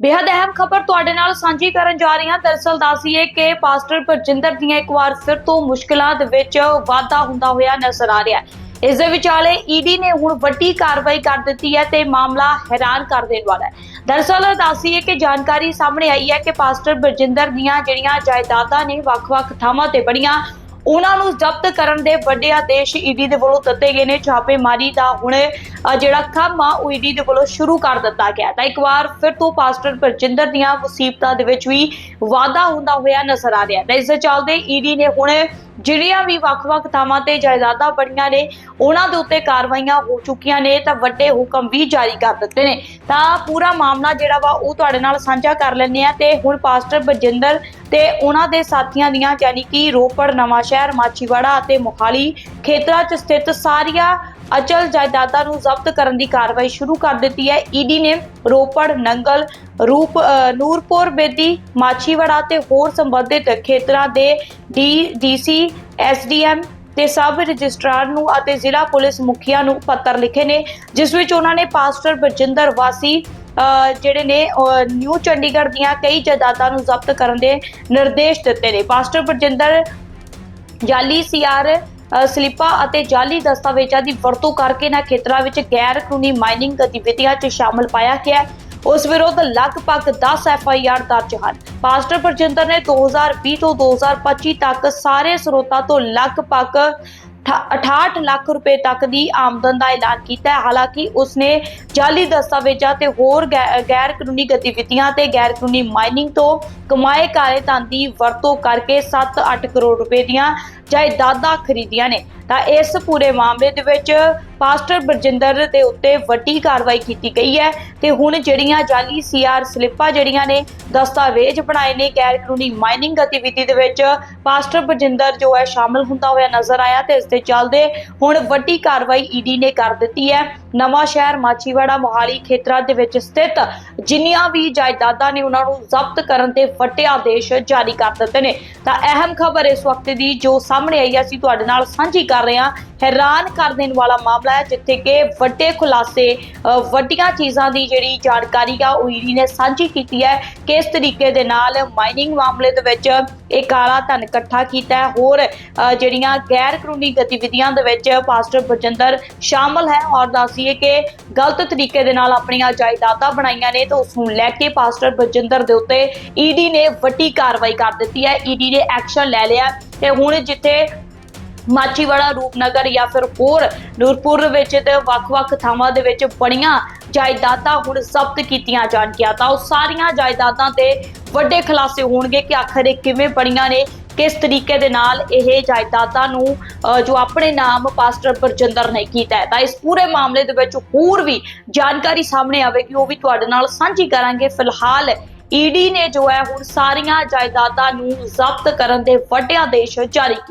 ਬੇहद ਅਹਿਮ ਖਬਰ ਤੁਹਾਡੇ ਨਾਲ ਸਾਂਝੀ ਕਰਨ ਜਾ ਰਹੀ ਹਾਂ। ਦਰਅਸਲ ਦੱਸੀਏ ਕਿ ਪਾਸਟਰ ਪਰਜਿੰਦਰ ਦੀਆਂ ਇੱਕ ਵਾਰ ਫਿਰ ਤੋਂ ਮੁਸ਼ਕਲਾਂ ਦੇ ਵਿੱਚ ਵਾਧਾ ਹੁੰਦਾ ਹੋਇਆ ਨਜ਼ਰ ਆ ਰਿਹਾ ਹੈ। ਇਸ ਦੇ ਵਿਚਾਲੇ ਈਡੀ ਨੇ ਹੁਣ ਵੱਡੀ ਕਾਰਵਾਈ ਕਰ ਦਿੱਤੀ ਹੈ ਤੇ ਮਾਮਲਾ ਹੈਰਾਨ ਕਰ ਦੇਣ ਵਾਲਾ ਹੈ। ਦਰਅਸਲ ਦੱਸੀਏ ਕਿ ਜਾਣਕਾਰੀ ਸਾਹਮਣੇ ਆਈ ਹੈ ਕਿ ਪਾਸਟਰ ਬਰਜਿੰਦਰ ਦੀਆਂ ਜਿਹੜੀਆਂ ਜਾਇਦਾਦਾਂ ਨੇ ਵੱਖ-ਵੱਖ ਥਾਵਾਂ ਤੇ ਬਣੀਆਂ ਉਹਨਾਂ ਨੂੰ ਜ਼ਬਤ ਕਰਨ ਦੇ ਵੱਡੇ ਆਦੇਸ਼ ਈਡੀ ਦੇ ਵੱਲੋਂ ਦਿੱਤੇ ਗਏ ਨੇ। ਛਾਪੇਮਾਰੀ ਦਾ ਹੁਣ ਜਿਹੜਾ ਕੰਮ ਆ, ਉਹ ਈਡੀ ਦੇ ਵੱਲੋਂ ਸ਼ੁਰੂ ਕਰ ਦਿੱਤਾ ਗਿਆ। ਤਾਂ ਇੱਕ ਵਾਰ ਫਿਰ ਤੋਂ ਪਾਸਟਰ ਪਰਜਿੰਦਰ ਦੀਆਂ ਮੁਸੀਬਤਾਂ ਦੇ ਵਿੱਚ ਵੀ ਵਾਧਾ ਹੁੰਦਾ ਹੋਇਆ ਨਜ਼ਰ ਆ ਰਿਹਾ ਤਾਂ ਇਸ ਦੇ ਚੱਲਦੇ ਈਡੀ ਨੇ ਹੁਣ ਜਿਹੜੀਆਂ ਵੀ ਵੱਖ-ਵੱਖ ਥਾਵਾਂ ਤੇ ਜਾਇਦਾਦਾਂ ਬਣੀਆਂ ਨੇ, ਉਹਨਾਂ ਦੇ ਉੱਤੇ ਕਾਰਵਾਈਆਂ ਹੋ ਚੁੱਕੀਆਂ ਨੇ, ਤਾਂ ਵੱਡੇ ਹੁਕਮ ਵੀ ਜਾਰੀ ਕਰ ਦਿੱਤੇ ਨੇ। ਤਾਂ ਪੂਰਾ ਮਾਮਲਾ ਜਿਹੜਾ ਵਾ, ਉਹ ਤੁਹਾਡੇ ਨਾਲ ਸਾਂਝਾ ਕਰ ਲੈਂਦੇ ਆ ਤੇ ਹੁਣ ਪਾਸਟਰ ਬਜਿੰਦਰ ਤੇ ਉਹਨਾਂ ਦੇ ਸਾਥੀਆਂ ਦੀਆਂ ਯਾਨੀ ਕਿ ਰੋਪੜ ਨਵਾਂ ਸ਼ਹਿਰ ਮਾਚੀਵਾੜਾ ਅਤੇ ਮੋਹਾਲੀ ਖੇਤਰਾਂ 'ਚ ਸਥਿਤ ਸਾਰੀਆਂ ਅਚਲ ਜਾਇਦਾਦਾਂ ਨੂੰ ਜ਼ਬਤ ਕਰਨ ਦੀ ਕਾਰਵਾਈ ਸ਼ੁਰੂ ਕਰ ਦਿੱਤੀ ਹੈ। ਈਡੀ ਨੇ ਰੋਪੜ, ਨੰਗਲ, ਰੂਪ ਨੂਰਪੁਰ, ਬੇਦੀ, ਮਾਛੀਵਾੜਾ ਤੇ ਹੋਰ ਸੰਬੰਧਿਤ ਖੇਤਰਾਂ ਦੇ ਡੀ ਡੀਸੀ ਐਸਡੀਐਮ ਤੇ ਸਬ ਰਜਿਸਟਰਾਰ ਨੂੰ ਅਤੇ ਜ਼ਿਲ੍ਹਾ ਪੁਲਿਸ ਮੁਖੀਆਂ ਨੂੰ ਪੱਤਰ ਲਿਖੇ ਨੇ, ਜਿਸ ਵਿੱਚ ਉਹਨਾਂ ਨੇ ਪਾਸਟਰ ਬਰਜਿੰਦਰ ਵਾਸੀ ਜਿਹੜੇ ਨੇ ਨਿਊ ਚੰਡੀਗੜ੍ਹ ਦੀਆਂ ਕਈ ਜਾਇਦਾਦਾਂ ਨੂੰ ਜ਼ਬਤ ਕਰਨ ਦੇ ਨਿਰਦੇਸ਼ ਦਿੱਤੇ ਨੇ। ਪਾਸਟਰ ਬਰਜਿੰਦਰ ਜਾਲੀ ਸੀਆਰ ਸਲਿੱਪਾਂ ਅਤੇ ਜਾਲੀ ਦਸਤਾਵੇਜ਼ਾਂ ਦੀ ਵਰਤੋਂ ਕਰਕੇ ਨਾ ਖੇਤਰਾਂ ਵਿੱਚ ਗੈਰ ਕਾਨੂੰਨੀ ਮਾਈਨਿੰਗ ਗਤੀਵਿਧੀਆਂ 'ਚ ਸ਼ਾਮਲ ਪਾਇਆ ਗਿਆ ਉਸ ਵਿਰੁੱਧ ਲਗਭਗ 10 ਐਫਆਈਆਰ ਦਰਜ ਹਨ। ਪਾਸਟਰ ਪਰਜਿੰਦਰ ਨੇ 2020 ਤੋਂ 2025 ਤੱਕ ਸਾਰੇ ਸਰੋਤਾਂ ਤੋਂ ਲਗਭਗ 68 ਲੱਖ ਰੁਪਏ ਤੱਕ ਦੀ ਆਮਦਨ ਦਾ ਐਲਾਨ ਕੀਤਾ ਹੈ। ਹਾਲਾਂਕਿ ਉਸਨੇ ਜਾਲੀ ਦਸਤਾਵੇਜ਼ਾਂ ਤੇ ਹੋਰ ਗੈਰ ਕਾਨੂੰਨੀ ਗਤੀਵਿਧੀਆਂ ਤੇ ਗੈਰ ਕਾਨੂੰਨੀ ਮਾਈਨਿੰਗ ਤੋਂ ਕਮਾਏ ਕਾਲੇ ਧਨ ਦੀ ਵਰਤੋਂ ਕਰਕੇ 7-8 ਕਰੋੜ ਰੁਪਏ ਦੀਆਂ ਜਾਇਦਾਦਾਂ ਖਰੀਦੀਆਂ ਨੇ। ਤਾਂ ਇਸ ਪੂਰੇ ਮਾਮਲੇ ਦੇ ਵਿੱਚ ਪਾਸਟਰ ਬਰਜਿੰਦਰ ਦੇ ਉੱਤੇ ਵੱਡੀ ਕਾਰਵਾਈ ਕੀਤੀ ਗਈ ਹੈ ਤੇ ਹੁਣ ਜਿਹੜੀਆਂ ਜਾਲੀ ਸੀਆਰ ਸਲਿੱਪਾਂ ਜਿਹੜੀਆਂ ਨੇ ਦਸਤਾਵੇਜ਼ ਬਣਾਏ ਨੇ ਗੈਰ ਕਾਨੂੰਨੀ ਮਾਈਨਿੰਗ ਗਤੀਵਿਧੀ ਦੇ ਵਿੱਚ ਪਾਸਟਰ ਬਰਜਿੰਦਰ ਜੋ ਹੈ ਸ਼ਾਮਲ ਹੁੰਦਾ ਹੋਇਆ ਨਜ਼ਰ ਆਇਆ ਤੇ ਇਸ ਦੇ ਚੱਲਦੇ ਹੁਣ ਵੱਡੀ ਕਾਰਵਾਈ ਈਡੀ ਨੇ ਕਰ ਦਿੱਤੀ ਹੈ। ਨਵਾਂ ਸ਼ਹਿਰ ਮਾਚੀਵਾੜਾ ਮੋਹਾਲੀ ਖੇਤਰਾਂ ਦੇ ਵਿੱਚ ਸਥਿਤ ਜਿੰਨੀਆਂ ਵੀ ਜਾਇਦਾਦਾਂ ਨੇ ਉਹਨਾਂ ਨੂੰ ਜ਼ਬਤ ਕਰਨ ਦੇ ਵੱਡੇ ਆਦੇਸ਼ ਜਾਰੀ ਕਰ ਦਿੱਤੇ ਨੇ। ਤਾਂ ਅਹਿਮ ਖਬਰ ਇਸ ਵਕਤ ਦੀ ਜੋ ਸਾਹਮਣੇ ਆਈ ਹੈ, ਅਸੀਂ ਤੁਹਾਡੇ ਨਾਲ ਸਾਂਝੀ ਕਰ ਰਹੇ ਹਾਂ ਹੈਰਾਨ ਕਰ ਦੇਣ ਵਾਲਾ ਮਾਮਲਾ ਹੈ, ਜਿੱਥੇ ਕਿ ਵੱਡੇ ਖੁਲਾਸੇ ਵੱਡੀਆਂ ਚੀਜ਼ਾਂ ਦੀ ਜਿਹੜੀ ਜਾਣਕਾਰੀ ਆ, ਉਹ ਈਡੀ ਨੇ ਸਾਂਝੀ ਕੀਤੀ ਹੈ ਕਿਸ ਤਰੀਕੇ ਦੇ ਨਾਲ ਮਾਈਨਿੰਗ ਮਾਮਲੇ ਦੇ ਵਿੱਚ ਇਹ ਕਾਲਾ ਧਨ ਇਕੱਠਾ ਕੀਤਾ ਹੈ। ਹੋਰ ਜਿਹੜੀਆਂ ਗੈਰ ਕਾਨੂੰਨੀ ਗਤੀਵਿਧੀਆਂ ਦੇ ਵਿੱਚ ਪਾਸਟਰ ਬਜਿੰਦਰ ਸ਼ਾਮਲ ਹੈ ਔਰ ਦੱਸੀਏ ਕਿ ਗਲਤ ਤਰੀਕੇ ਦੇ ਨਾਲ ਆਪਣੀਆਂ ਜਾਇਦਾਦਾਂ ਬਣਾਈਆਂ ਨੇ, ਤਾਂ ਉਸ ਨੂੰ ਲੈ ਕੇ ਪਾਸਟਰ ਬਜਿੰਦਰ ਦੇ ਉੱਤੇ ਈਡੀ ਨੇ ਵੱਡੀ ਕਾਰਵਾਈ ਕਰ ਦਿੱਤੀ ਹੈ। ਈਡੀ ਨੇ ਐਕਸ਼ਨ ਲੈ ਲਿਆ ਤੇ ਹੁਣ ਜਿੱਥੇ ਮਾਚੀਵਾੜਾ, ਰੂਪਨਗਰ ਜਾਂ ਫਿਰ ਹੋਰ ਨੂਰਪੁਰ ਵਿੱਚ ਤੇ ਵੱਖ-ਵੱਖ ਥਾਵਾਂ ਦੇ ਵਿੱਚ ਬਣੀਆਂ ਜਾਇਦਾਦਾਂ ਹੁਣ ਜ਼ਬਤ ਕੀਤੀਆਂ ਜਾਣਗੀਆਂ। ਤਾਂ ਉਹ ਸਾਰੀਆਂ ਜਾਇਦਾਦਾਂ ਤੇ ਵੱਡੇ ਖੁਲਾਸੇ ਹੋਣਗੇ ਕਿ ਆਖਰ ਇਹ ਕਿਵੇਂ ਬਣੀਆਂ ਨੇ, ਕਿਸ ਤਰੀਕੇ ਦੇ ਨਾਲ ਇਹ ਜਾਇਦਾਦਾਂ ਨੂੰ ਜੋ ਆਪਣੇ ਨਾਮ ਪਾਸਟਰ ਪਰਜਿੰਦਰ ਨੇ ਕੀਤਾ ਹੈ। ਤਾਂ ਇਸ ਪੂਰੇ ਮਾਮਲੇ ਦੇ ਵਿੱਚ ਹੋਰ ਵੀ ਜਾਣਕਾਰੀ ਸਾਹਮਣੇ ਆਵੇਗੀ, ਉਹ ਵੀ ਤੁਹਾਡੇ ਨਾਲ ਸਾਂਝੀ ਕਰਾਂਗੇ। ਫਿਲਹਾਲ ਈਡੀ ਨੇ ਜੋ ਹੈ ਹੁਣ ਸਾਰੀਆਂ ਜਾਇਦਾਦਾਂ ਨੂੰ ਜ਼ਬਤ ਕਰਨ ਦੇ ਵੱਡੇ ਆਦੇਸ਼ ਜਾਰੀ